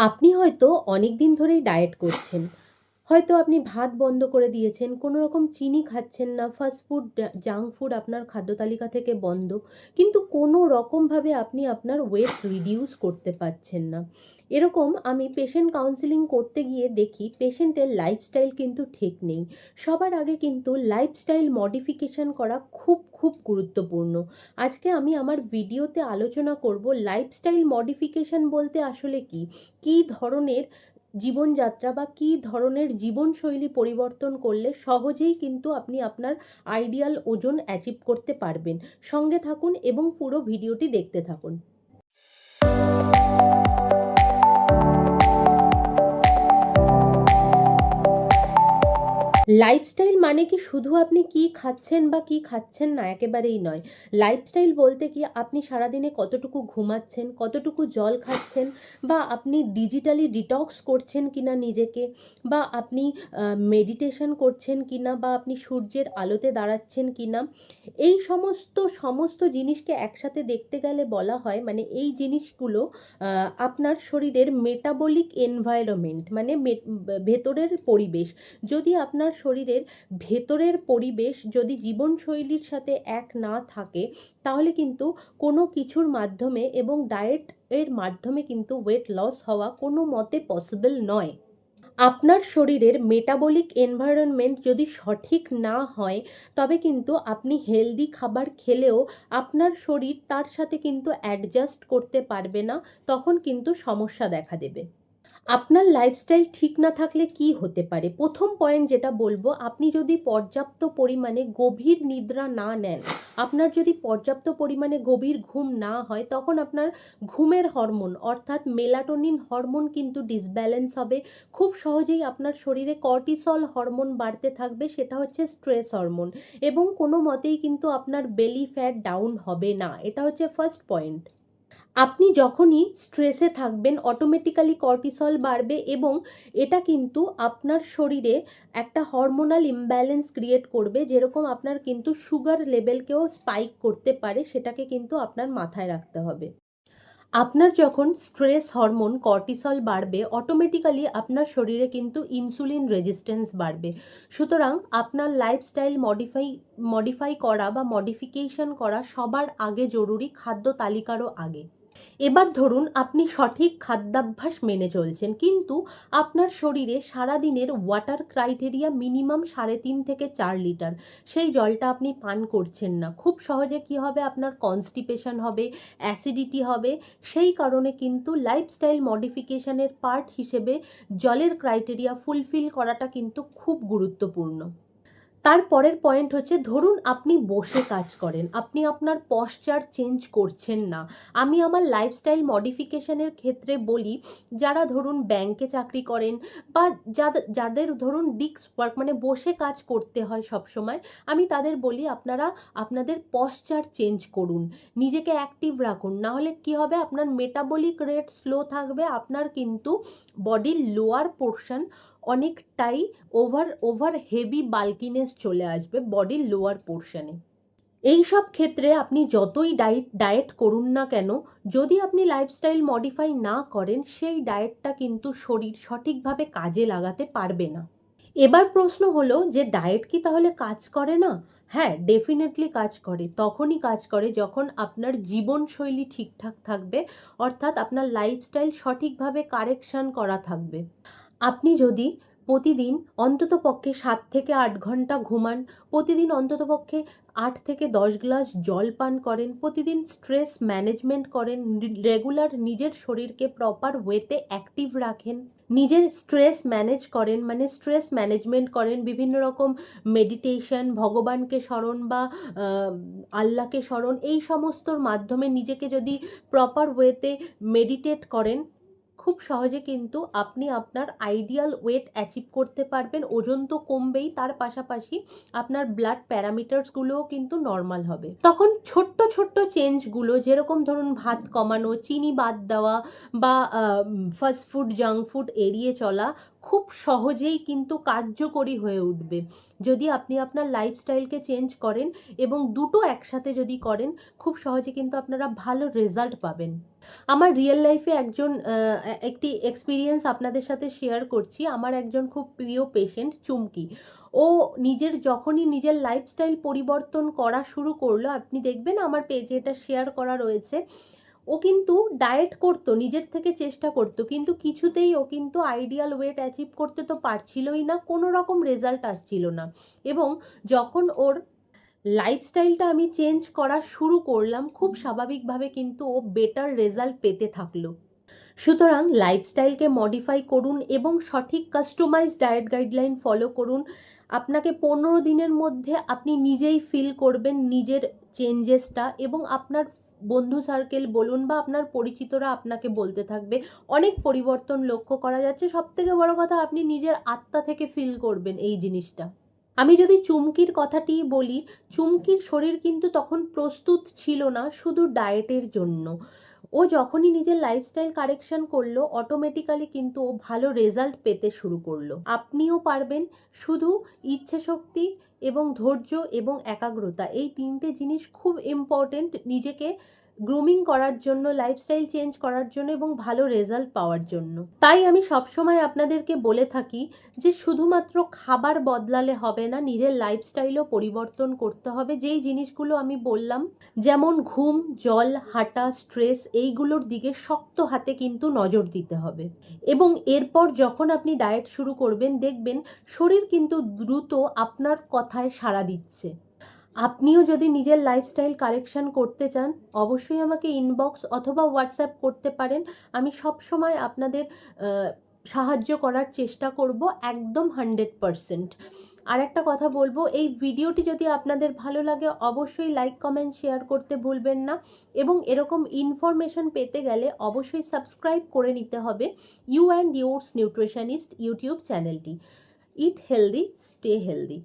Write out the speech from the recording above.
আপনি হয়তো অনেক দিন ধরেই ডায়েট করছেন। হয়তো আপনি ভাত বন্ধ করে দিয়েছেন, কোনো রকম চিনি খাচ্ছেন না, ফাস্ট ফুড, জাঙ্ক ফুড আপনার খাদ্য তালিকা থেকে বন্ধ। কিন্তু কোনো রকমভাবে আপনি আপনার ওয়েট রিডিউস করতে পারছেন না। এরকম আমি পেশেন্ট কাউন্সেলিং করতে গিয়ে দেখি পেশেন্টের লাইফস্টাইল কিন্তু ঠিক নেই। সবার আগে কিন্তু লাইফস্টাইল মডিফিকেশন করা খুব, খুব গুরুত্বপূর্ণ। আজকে আমি আমার ভিডিওতে আলোচনা করব লাইফস্টাইল মডিফিকেশন বলতে আসলে কী? কী ধরনের জীবনযাত্রা বা কী ধরনের জীবনশৈলী পরিবর্তন করলে সহজেই কিন্তু আপনি আপনার আইডিয়াল ওজন অ্যাচিভ করতে পারবেন। সঙ্গে থাকুন এবং পুরো ভিডিওটি দেখতে থাকুন। লাইফস্টাইল মানে কি শুধু আপনি কী খাচ্ছেন বা কী খাচ্ছেন না একেবারেই নয়। লাইফস্টাইল বলতে কি আপনি সারাদিনে কতটুকু ঘুমাচ্ছেন, কতটুকু জল খাচ্ছেন বা আপনি ডিজিটালি ডিটক্স করছেন কিনা নিজেকে বা আপনি মেডিটেশন করছেন কিনা বা আপনি সূর্যের আলোতে দাঁড়াচ্ছেন কিনা। এই সমস্ত, সমস্ত জিনিসকে একসাথে দেখতে গেলে বলা হয় মানে এই জিনিসগুলো আপনার শরীরের মেটাবলিক এনভায়রনমেন্ট মানে ভেতরের পরিবেশ। যদি আপনার শরীরের ভেতরের পরিবেশ যদি জীবনশৈলীর সাথে এক না থাকে, তাহলে কিন্তু কোনো কিছুর মাধ্যমে এবং ডায়েট এর মাধ্যমে কিন্তু ওয়েট লস হওয়া কোনো মতে পসিবল নয়। আপনার শরীরের মেটাবলিক এনভায়রনমেন্ট যদি সঠিক না হয়, তবে কিন্তু আপনি হেলদি খাবার খেলেও আপনার শরীর তার সাথে কিন্তু অ্যাডজাস্ট করতে পারবে না। তখন কিন্তু সমস্যা দেখা দেবে। আপনার লাইফস্টাইল ঠিক না থাকলে কি হতে পারে? প্রথম পয়েন্ট যেটা বলব আপনি যদি পর্যাপ্ত পরিমাণে গভীর নিদ্রা না নেন, আপনার যদি পর্যাপ্ত পরিমাণে গভীর ঘুম না হয় তখন আপনার ঘুমের হরমোন অর্থাৎ মেলাটোনিন হরমোন কিন্তু ডিসব্যালেন্স হবে। খুব সহজেই আপনার শরীরে কর্টিসল হরমোন বাড়তে থাকবে সেটা হচ্ছে স্ট্রেস হরমোন এবং কোনো মতেই কিন্তু আপনার বেলি ফ্যাট ডাউন হবে না। এটা হচ্ছে ফার্স্ট পয়েন্ট। আপনি যখনই স্ট্রেসে থাকবেন অটোমেটিক্যালি কর্টিসল বাড়বে এবং এটা কিন্তু আপনার শরীরে একটা হরমোনাল ইমব্যালেন্স ক্রিয়েট করবে, যেরকম আপনার কিন্তু সুগার লেভেলকেও স্পাইক করতে পারে, সেটাকে কিন্তু আপনার মাথায় রাখতে হবে। আপনার যখন স্ট্রেস হরমোন কর্টিসল বাড়বে অটোমেটিক্যালি আপনার শরীরে কিন্তু ইনসুলিন রেজিস্ট্যান্স বাড়বে। সুতরাং আপনার লাইফস্টাইল মডিফাই মডিফাই করা বা মডিফিকেশন করা সবার আগে জরুরি, খাদ্য তালিকারও আগে। এবার ধরুন আপনি সঠিক খাদ্যাভ্যাস মেনে চলছেন কিন্তু আপনার শরীরে সারাদিনের ওয়াটার ক্রাইটেরিয়া মিনিমাম ৩.৫ থেকে চার লিটার। সেই জলটা আপনি পান করছেন না। খুব সহজে কী হবে আপনার কনস্টিপেশন হবে, অ্যাসিডিটি হবে। সেই কারণে কিন্তু লাইফস্টাইল মডিফিকেশন এর পার্ট হিসেবে জলের ক্রাইটেরিয়া ফুলফিল করাটা কিন্তু খুব গুরুত্বপূর্ণ। তার পরের পয়েন্ট হচ্ছে ধরুন আপনি বসে কাজ করেন, আপনি আপনার পশ্চার চেঞ্জ করছেন না। আমি আমার লাইফস্টাইল মডিফিকেশন এর ক্ষেত্রে বলি যারা ধরুন ব্যাংকে চাকরি করেন বা যাদে যাদের ধরুন ডিস্ক ওয়ার্ক মানে বসে কাজ করতে হয় সবসময়, আমি তাদের বলি আপনারা আপনাদের পশ্চার চেঞ্জ করুন। নিজেকে অ্যাক্টিভ রাখুন। নাহলে কী হবে আপনার মেটাবলিক রেট স্লো থাকবে, আপনার কিন্তু বডির লোয়ার পোরশন অনেকটাই ওভার ওভার হেভি বাল্কিনেস চলে আসবে বডির লোয়ার পোর্শনে এই সব ক্ষেত্রে আপনি যতই ডায়েট ডায়েট করুন না কেন, যদি আপনি লাইফস্টাইল মডিফাই না করেন সেই ডায়েটটা কিন্তু শরীর সঠিকভাবে কাজে লাগাতে পারবে না। এবার প্রশ্ন হলো যে ডায়েট কি তাহলে কাজ করে না? হ্যাঁ, ডেফিনেটলি কাজ করে। তখনই কাজ করে যখন আপনার জীবনশৈলী ঠিকঠাক থাকবে অর্থাৎ আপনার লাইফস্টাইল সঠিকভাবে কারেকশন করা থাকবে। আপনি যদি প্রতিদিন অন্ততপক্ষে সাত থেকে আট ঘণ্টা ঘুমান, প্রতিদিন অন্ততপক্ষে আট থেকে ১০ গ্লাস জল পান করেন, প্রতিদিন স্ট্রেস ম্যানেজমেন্ট করেন, রেগুলার নিজের শরীরকে প্রপার ওয়েতে অ্যাক্টিভ রাখেন, নিজের স্ট্রেস ম্যানেজ করেন মানে স্ট্রেস ম্যানেজমেন্ট করেন, বিভিন্ন রকম মেডিটেশন, ভগবানকে স্মরণ বা আল্লাহকে স্মরণ এই সমস্তর মাধ্যমে নিজেকে যদি প্রপার ওয়েতে মেডিটেট করেন, খুব সহজে কিন্তু আপনি আপনার আইডিয়াল ওয়েট অ্যাচিভ করতে পারবেন। ওজন তো কমবেই তার পাশাপাশি আপনার ব্লাড প্যারামিটার্সগুলোও কিন্তু নর্মাল হবে। তখন ছোট্ট, ছোট্ট চেঞ্জগুলো যেরকম ধরুন ভাত কমানো, চিনি বাদ দেওয়া বা ফাস্ট ফুড, জাঙ্ক ফুড এড়িয়ে চলা খুব সহজেই কিন্তু কার্যকরী হয়ে উঠবে। যদি আপনি আপনার লাইফস্টাইলকে চেঞ্জ করেন এবং দুটো একসাথে যদি করেন, খুব সহজে কিন্তু আপনারা ভালো রেজাল্ট পাবেন। আমার রিয়েল লাইফে একজন একটি এক্সপিরিয়েন্স আপনাদের সাথে শেয়ার করছি। আমার একজন খুব প্রিয় পেশেন্ট চুমকি। ও নিজের, যখনই নিজের লাইফস্টাইল পরিবর্তন করা শুরু করল, আপনি দেখবেন আমার পেজে এটা শেয়ার করা রয়েছে। ও কিন্তু ডায়েট করতো, নিজের থেকে চেষ্টা করতো, কিন্তু কিছুতেই ও কিন্তু আইডিয়াল ওয়েট অ্যাচিভ করতে তো পারছিলই না, কোনো রকম রেজাল্ট আসছিল না। এবং যখন ওর লাইফস্টাইলটা আমি চেঞ্জ করা শুরু করলাম, খুব স্বাভাবিকভাবে কিন্তু ও বেটার রেজাল্ট পেতে থাকল। সুতরাং লাইফস্টাইলকে মডিফাই করুন এবং সঠিক কাস্টমাইজ ডায়েট গাইডলাইন ফলো করুন। আপনাকে পনেরো দিনের মধ্যে আপনি নিজেই ফিল করবেন নিজের চেঞ্জেসটা এবং আপনার বন্ধু সার্কেল বলুন বা আপনার পরিচিতরা আপনাকে বলতে থাকবে। অনেক পরিবর্তন লক্ষ্য করা যাচ্ছে। সব থেকে বড় কথা, আপনি নিজের আত্মা থেকে ফিল করবেন এই জিনিসটা। আমি যদি চুমকির কথাটি বলি, চুমকির শরীর কিন্তু তখন প্রস্তুত ছিল না শুধু ডায়েটের জন্য। ও যখনই নিজের লাইফস্টাইল কারেকশন করল অটোমেটিক্যালি কিন্তু ও ভালো রেজাল্ট পেতে শুরু করল। আপনিও পারবেন শুধু ইচ্ছে শক্তি এবং ধৈর্য এবং একাগ্রতা এই তিনটে জিনিস খুব ইম্পর্টেন্ট নিজেকে গ্রুমিং করার জন্য লাইফস্টাইল চেঞ্জ করার জন্য এবং ভালো রেজাল্ট পাওয়ার জন্য। তাই আমি সবসময় আপনাদেরকে বলে থাকি যে, শুধুমাত্র খাবার বদলালে হবে না, নিজের লাইফস্টাইলও পরিবর্তন করতে হবে। যেই জিনিসগুলো আমি বললাম, যেমন ঘুম, জল, হাঁটা স্ট্রেস এইগুলোর দিকে শক্ত হাতে কিন্তু নজর দিতে হবে। এবং এরপর যখন আপনি ডায়েট শুরু করবেন, দেখবেন শরীর কিন্তু দ্রুত আপনার কথায় সাড়া দিচ্ছে। আপনিও যদি নিজের লাইফস্টাইল কারেকশন করতে চান, অবশ্যই আমাকে ইনবক্স অথবা হোয়াটসঅ্যাপ করতে পারেন। আমি সব সময় আপনাদের সাহায্য করার চেষ্টা করব একদম হান্ড্রেড পারসেন্ট আর একটা কথা বলব, এই ভিডিওটি যদি আপনাদের ভালো লাগে, অবশ্যই লাইক কমেন্ট শেয়ার করতে ভুলবেন না। এবং এরকম ইনফরমেশন পেতে গেলে অবশ্যই সাবস্ক্রাইব করে নিতে হবে you and yours nutritionist YouTube চ্যানেলটি ইট হেলদি স্টে হেলদি